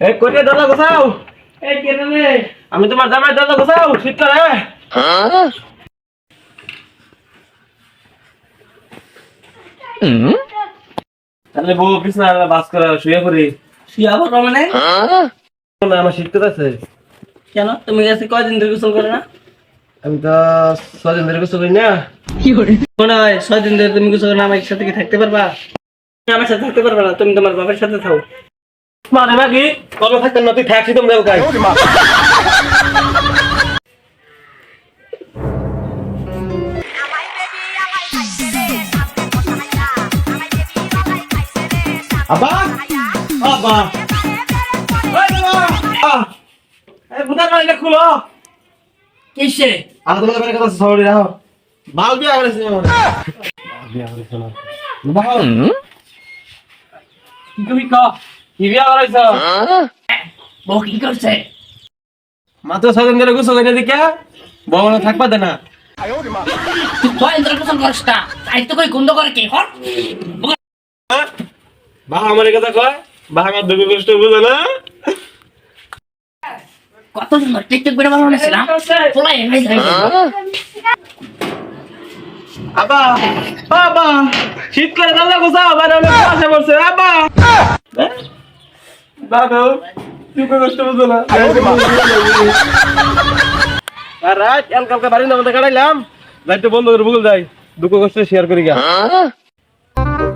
এই কোটে দরজা গোছাও? এই কে রে আমি তোমার জামাই দরজা গোছাও শীত করে তাহলে বউ বিছনা বাস করে শুয়ে পড়ি। শুয়ে মানে না আমার শীত আছে কেন? তুমি গেছে কয়দিন ধরে গোসল করে না? আমি তো ছদিন ধরে গোসল করি না। মনে হয় ছয় দিন ধরে তুমি না আমার সাথে কি থাকতে পারবা? তুমি আমার সাথে থাকতে পারবা না তুমি তোমার বাবার সাথে থাও। মানে নাকি কবে থাকতেন না তুই থাকছি তোমরা কাজ আবা আবা এই বাবা! এই বুদার মাইলে খুলো। কিসে? আর তোমাদের বাড়ির কথা সরি রাখো বাল বিয়া করেছে আমার বিয়া করেছে না বাবা কি কবি ক কি বিয়া করেছ বউ কি করছে? মাত্র ছদিন ধরে গুছো করে দিকে বউ না থাকবা দে না। ছয় দিন গোসল কই আমার আমার কত সুন্দর টিকটক করে বানানো ছিলাম আবা বাবা শীত করে দাদা গোসা আবার অনেক পাশে পড়ছে আবা দাদু দুঃখ কষ্ট বুঝে না? আর রাত কাল কালকে বাড়ির মধ্যে কাটাইলাম যাইতে বন্ধ করে ভুল যাই দুঃখ কষ্ট শেয়ার করি গা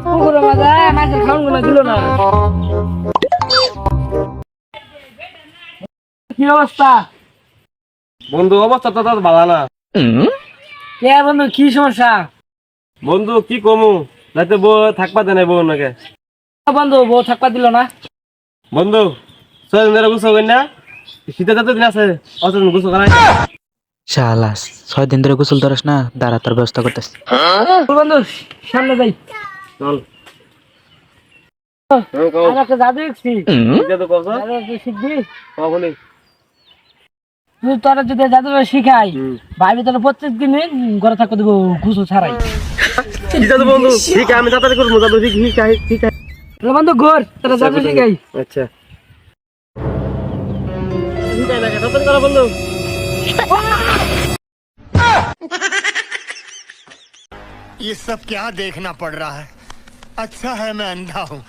পুকুরে মাঝে মাছের খাওয়ানগুলো দিল না। কি অবস্থা? বন্ধু অবস্থা তো তার ভালো না। কে বন্ধু কি সমস্যা? বন্ধু কি কমু? যাইতে বউ থাকবা দেয় বউ নাকি বন্ধু বউ থাকবা দিল না। বন্ধু ছয়জন ধরে গুছো না? শীতে যত দিন আছে অতদিন গুছো করাই শালাস ছয় দিন ধরে গোসল ধরস না দাঁড়া তোর ব্যবস্থা করতেছি বন্ধু সামনে যাই। চল। জাদু দেখছি। শীতে তো কস জাদু একটু শিখবি কখনই তুই তোরা যদি জাদু শিখাই ভাবি তোরা প্রত্যেক দিনে ঘরে থাকতে দেবো ঘুষো ছাড়াই শীতে তো বন্ধু ঠিক আছে আমি তাড়াতাড়ি করবো যাবো ঠিক ঠিক আছে ঠিক আছে তাহলে বন্ধু ঘর তোরা জাদু শিখাই আচ্ছা ঠিক আছে দেখা তাড়াতাড়ি করো বন্ধু ये सब क्या देखना पड़ रहा है अच्छा है मैं अंधा हूँ